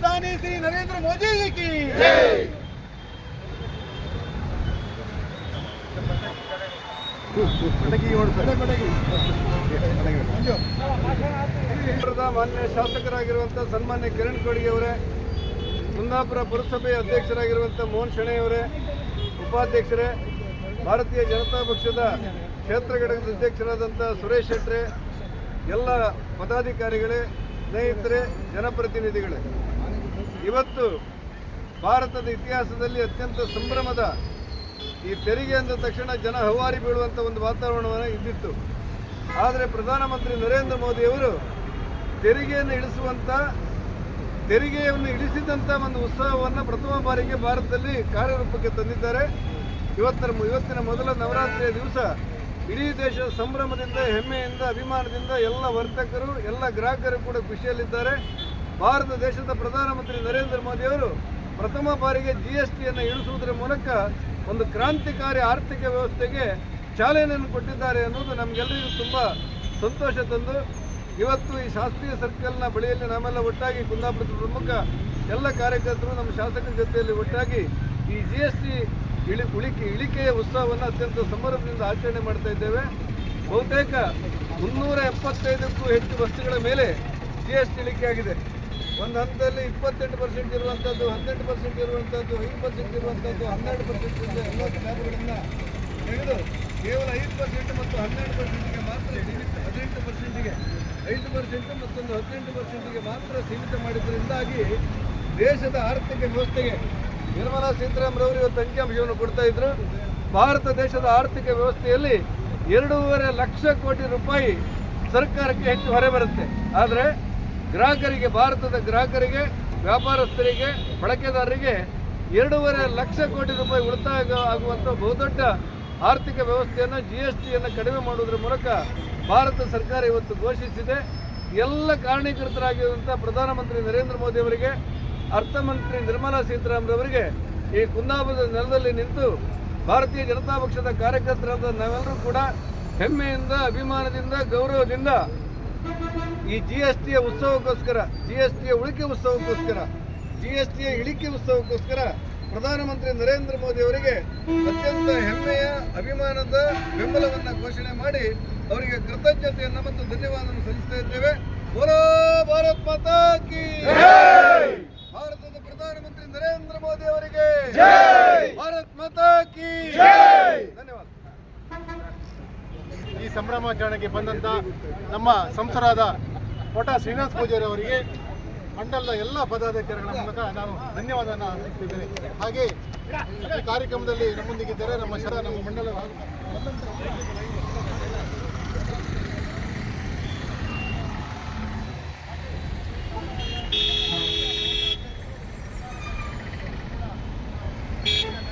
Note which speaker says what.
Speaker 1: ಪ್ರಧಾನಿ ಶ್ರೀ ನರೇಂದ್ರ ಮೋದಿ
Speaker 2: ಕ್ಷೇತ್ರದ ಮಾನ್ಯ ಶಾಸಕರಾಗಿರುವಂಥ ಸನ್ಮಾನ್ಯ ಕಿರಣ್ ಖೋಡಿಗೆ ಅವರೇ ಕುಂದಾಪುರ ಪುರಸಭೆಯ ಅಧ್ಯಕ್ಷರಾಗಿರುವಂಥ ಮೋಹನ್ ಶೆಣೆ ಅವರೇ ಉಪಾಧ್ಯಕ್ಷರೇ ಭಾರತೀಯ ಜನತಾ ಪಕ್ಷದ ಕ್ಷೇತ್ರ ಘಟಕದ ಅಧ್ಯಕ್ಷರಾದಂಥ ಸುರೇಶ್ ಶೆಟ್ರೆ ಎಲ್ಲ ಪದಾಧಿಕಾರಿಗಳೇ ಸ್ನೇಹಿತರೆ ಜನಪ್ರತಿನಿಧಿಗಳೇ. ಇವತ್ತು ಭಾರತದ ಇತಿಹಾಸದಲ್ಲಿ ಅತ್ಯಂತ ಸಂಭ್ರಮದ ಈ ತೆರಿಗೆ ಅಂದ ತಕ್ಷಣ ಜನ ಹವಾರಿ ಬೀಳುವಂಥ ಒಂದು ವಾತಾವರಣವನ್ನು ಇದ್ದಿತ್ತು. ಆದರೆ ಪ್ರಧಾನಮಂತ್ರಿ ನರೇಂದ್ರ ಮೋದಿಯವರು ತೆರಿಗೆಯನ್ನು ಇಳಿಸುವಂಥ ತೆರಿಗೆಯನ್ನು ಇಳಿಸಿದಂಥ ಒಂದು ಉತ್ಸವವನ್ನು ಪ್ರಥಮ ಬಾರಿಗೆ ಭಾರತದಲ್ಲಿ ಕಾರ್ಯರೂಪಕ್ಕೆ ತಂದಿದ್ದಾರೆ. ಇವತ್ತರ ಇವತ್ತಿನ ಮೊದಲ ನವರಾತ್ರಿಯ ದಿವಸ ಇಡೀ ದೇಶ ಸಂಭ್ರಮದಿಂದ, ಹೆಮ್ಮೆಯಿಂದ, ಅಭಿಮಾನದಿಂದ ಎಲ್ಲ ವರ್ತಕರು, ಎಲ್ಲ ಗ್ರಾಹಕರು ಕೂಡ ಖುಷಿಯಲ್ಲಿದ್ದಾರೆ. ಭಾರತ ದೇಶದ ಪ್ರಧಾನಮಂತ್ರಿ ನರೇಂದ್ರ ಮೋದಿಯವರು ಪ್ರಥಮ ಬಾರಿಗೆ ಜಿ ಎಸ್ ಟಿಯನ್ನು ಇಳಿಸುವುದರ ಮೂಲಕ ಒಂದು ಕ್ರಾಂತಿಕಾರಿ ಆರ್ಥಿಕ ವ್ಯವಸ್ಥೆಗೆ ಚಾಲನೆಯನ್ನು ಕೊಟ್ಟಿದ್ದಾರೆ ಅನ್ನೋದು ನಮಗೆಲ್ಲರಿಗೂ ತುಂಬ ಸಂತೋಷ ತಂದು, ಇವತ್ತು ಈ ಶಾಸ್ತ್ರೀಯ ಸರ್ಕಲ್ನ ಬಳಿಯಲ್ಲಿ ನಾವೆಲ್ಲ ಒಟ್ಟಾಗಿ ಕುಂದಾಪುರದ ಪ್ರಮುಖ ಎಲ್ಲ ಕಾರ್ಯಕರ್ತರು ನಮ್ಮ ಶಾಸಕರ ಜೊತೆಯಲ್ಲಿ ಒಟ್ಟಾಗಿ ಈ ಜಿ ಎಸ್ ಟಿ ಇಳಿ, ಉಳಿಕೆ, ಇಳಿಕೆಯ ಉತ್ಸವವನ್ನು ಅತ್ಯಂತ ಸಂಭ್ರಮದಿಂದ ಆಚರಣೆ ಮಾಡ್ತಾ ಇದ್ದೇವೆ. ಬಹುತೇಕ ಮುನ್ನೂರ ಎಪ್ಪತ್ತೈದಕ್ಕೂ ಹೆಚ್ಚು ವಸ್ತುಗಳ ಮೇಲೆ ಜಿ ಎಸ್ ಟಿ ಇಳಿಕೆ ಆಗಿದೆ ಒಂದು ಹಂತದಲ್ಲಿ ಇಪ್ಪತ್ತೆಂಟು ಪರ್ಸೆಂಟ್ ಇರುವಂಥದ್ದು ಹದಿನೆಂಟು ಪರ್ಸೆಂಟ್ ಇರುವಂಥದ್ದು ಐದು ಪರ್ಸೆಂಟ್ ಇರುವಂಥದ್ದು ಹನ್ನೆರಡು ಪರ್ಸೆಂಟ್ ಎಲ್ಲ ಸ್ಲ್ಯಾಬ್ಗಳನ್ನು ತೆಗೆದು ಕೇವಲ ಐದು ಪರ್ಸೆಂಟ್ ಮತ್ತು ಹನ್ನೆರಡು ಪರ್ಸೆಂಟಿಗೆ ಮಾತ್ರ ಸೀಮಿತ, ಹದಿನೆಂಟು ಪರ್ಸೆಂಟಿಗೆ ಐದು ಪರ್ಸೆಂಟ್ ಮತ್ತೊಂದು ಹದಿನೆಂಟು ಪರ್ಸೆಂಟಿಗೆ ಮಾತ್ರ ಸೀಮಿತ ಮಾಡಿದ್ದರಿಂದಾಗಿ ದೇಶದ ಆರ್ಥಿಕ ವ್ಯವಸ್ಥೆಗೆ ನಿರ್ಮಲಾ ಸೀತಾರಾಮರವರು ಇವತ್ತು ಅಂಕಿಅಂಶವನ್ನು ಕೊಡ್ತಾ ಇದ್ರು. ಭಾರತ ದೇಶದ ಆರ್ಥಿಕ ವ್ಯವಸ್ಥೆಯಲ್ಲಿ ಎರಡೂವರೆ ಲಕ್ಷ ಕೋಟಿ ರೂಪಾಯಿ ಸರ್ಕಾರಕ್ಕೆ ಹೆಚ್ಚು ಹೊರೆ ಬರುತ್ತೆ. ಆದರೆ ಗ್ರಾಹಕರಿಗೆ, ಭಾರತದ ಗ್ರಾಹಕರಿಗೆ, ವ್ಯಾಪಾರಸ್ಥರಿಗೆ, ಬಳಕೆದಾರರಿಗೆ ಎರಡೂವರೆ ಲಕ್ಷ ಕೋಟಿ ರೂಪಾಯಿ ಉಳಿತಾಯ ಆಗ- ಆಗುವಂಥ ಬಹುದೊಡ್ಡ ಆರ್ಥಿಕ ವ್ಯವಸ್ಥೆಯನ್ನು ಜಿ ಎಸ್ ಟಿಯನ್ನು ಕಡಿಮೆ ಮಾಡುವುದರ ಮೂಲಕ ಭಾರತ ಸರ್ಕಾರ ಇವತ್ತು ಘೋಷಿಸಿದೆ. ಎಲ್ಲ ಕಾರಣೀಕೃತರಾಗಿರುವಂಥ ಪ್ರಧಾನಮಂತ್ರಿ ನರೇಂದ್ರ ಮೋದಿ ಅವರಿಗೆ, ಅರ್ಥಮಂತ್ರಿ ನಿರ್ಮಲಾ ಸೀತಾರಾಮರವರಿಗೆ ಈ ಕುಂದಾಪುರದ ನೆಲದಲ್ಲಿ ನಿಂತು ಭಾರತೀಯ ಜನತಾ ಪಕ್ಷದ ಕಾರ್ಯಕರ್ತರಾದ ನಾವೆಲ್ಲರೂ ಕೂಡ ಹೆಮ್ಮೆಯಿಂದ, ಅಭಿಮಾನದಿಂದ, ಗೌರವದಿಂದ ಈ ಜಿ ಎಸ್ ಟಿಯ ಉತ್ಸವಕ್ಕೋಸ್ಕರ ಜಿ ಎಸ್ ಟಿಯ ಉಳಿಕೆ ಉತ್ಸವಕ್ಕೋಸ್ಕರ ಜಿ ಎಸ್ ಟಿಯ ಇಳಿಕೆ ಉತ್ಸವಕ್ಕೋಸ್ಕರ ಪ್ರಧಾನಮಂತ್ರಿ ನರೇಂದ್ರ ಮೋದಿ ಅವರಿಗೆ ಅತ್ಯಂತ ಹೆಮ್ಮೆಯ, ಅಭಿಮಾನದ ಬೆಂಬಲವನ್ನು ಘೋಷಣೆ ಮಾಡಿ ಅವರಿಗೆ ಕೃತಜ್ಞತೆಯನ್ನು ಮತ್ತು ಧನ್ಯವಾದವನ್ನು ಸಲ್ಲಿಸ್ತಾ ಇದ್ದೇವೆ. ಭಾರತ್ ಭಾರತದ ಪ್ರಧಾನಮಂತ್ರಿ ನರೇಂದ್ರ ಮೋದಿ ಅವರಿಗೆ
Speaker 3: ಸಂಭ್ರಮಾಚರಣೆಗೆ ಬಂದಂತ ನಮ್ಮ ಸಂಸರಾದ ಕೋಟ ಶ್ರೀನಿವಾಸ ಪೂಜಾರಿ ಅವರಿಗೆ ಮಂಡಲದ ಎಲ್ಲ ಪದಾಧಿಕಾರಿಗಳ ಮೂಲಕ ನಾನು ಧನ್ಯವಾದನ ಅರ್ಪಿಸುತ್ತಿದ್ದೇನೆ ಹಾಗೆ ಈ ಕಾರ್ಯಕ್ರಮದಲ್ಲಿ ನಮ್ಮೊಂದಿಗಿದ್ದರೆ ನಮ್ಮ ಶರ ನಮ್ಮ ಮಂಡಲ Thank.